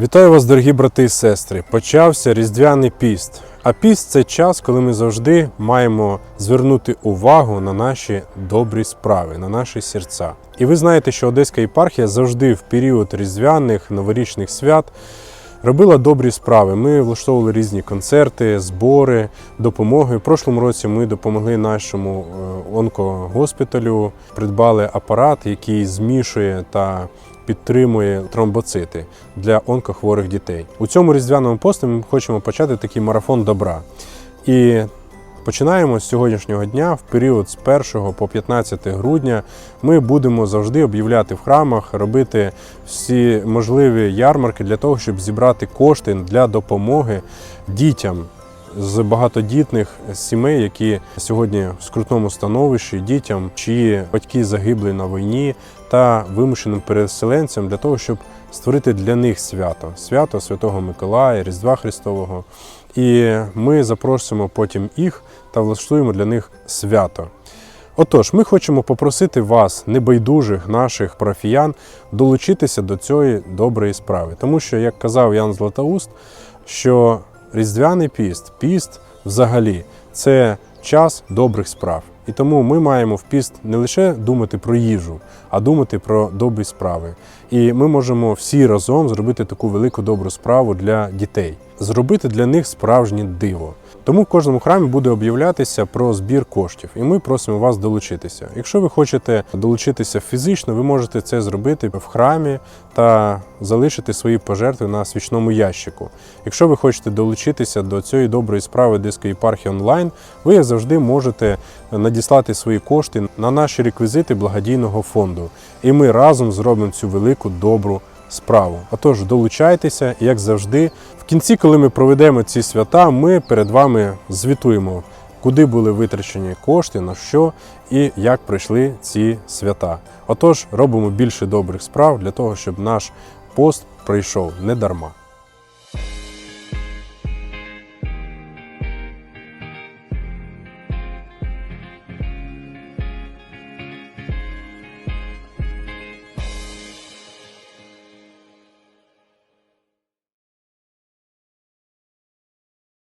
Вітаю вас, дорогі брати і сестри. Почався Різдвяний піст. А піст це час, коли ми завжди маємо звернути увагу на наші добрі справи, на наші серця. І ви знаєте, що Одеська єпархія завжди в період різдвяних новорічних свят робила добрі справи. Ми влаштовували різні концерти, збори, допомоги. В прошлому році ми допомогли нашому е, онкогоспіталю, придбали апарат, який змішує та підтримує тромбоцити для онкохворих дітей. У цьому різдвяному пості ми хочемо почати такий марафон добра. І починаємо з сьогоднішнього дня, в період з 1 по 15 грудня. Ми будемо завжди об'являти в храмах, робити всі можливі ярмарки для того, щоб зібрати кошти для допомоги дітям з багатодітних сімей, які сьогодні в скрутному становищі, дітям, чиї батьки загибли на війні, та вимушеним переселенцям для того, щоб створити для них свято свято Святого Миколая, Різдва Христового. І ми запросимо потім їх та влаштуємо для них свято. Отож, ми хочемо попросити вас, небайдужих наших парафіян, долучитися до цієї доброї справи. Тому що, як казав Ян Златоуст, що Різдвяний піст, піст взагалі це час добрих справ. І тому ми маємо в піст не лише думати про їжу, а думати про добрі справи. І ми можемо всі разом зробити таку велику добру справу для дітей, зробити для них справжнє диво. Тому в кожному храмі буде об'являтися про збір коштів, і ми просимо вас долучитися. Якщо ви хочете долучитися фізично, ви можете це зробити в храмі та залишити свої пожертви на свічному ящику. Якщо ви хочете долучитися до цієї доброї справи Одеської єпархії онлайн, ви як завжди можете надіслати свої кошти на наші реквізити благодійного фонду. І ми разом зробимо цю велику добру справу. Отож, долучайтеся, як завжди. В кінці, коли ми проведемо ці свята, ми перед вами звітуємо, куди були витрачені кошти, на що і як пройшли ці свята. Отож, робимо більше добрих справ для того, щоб наш пост пройшов не дарма.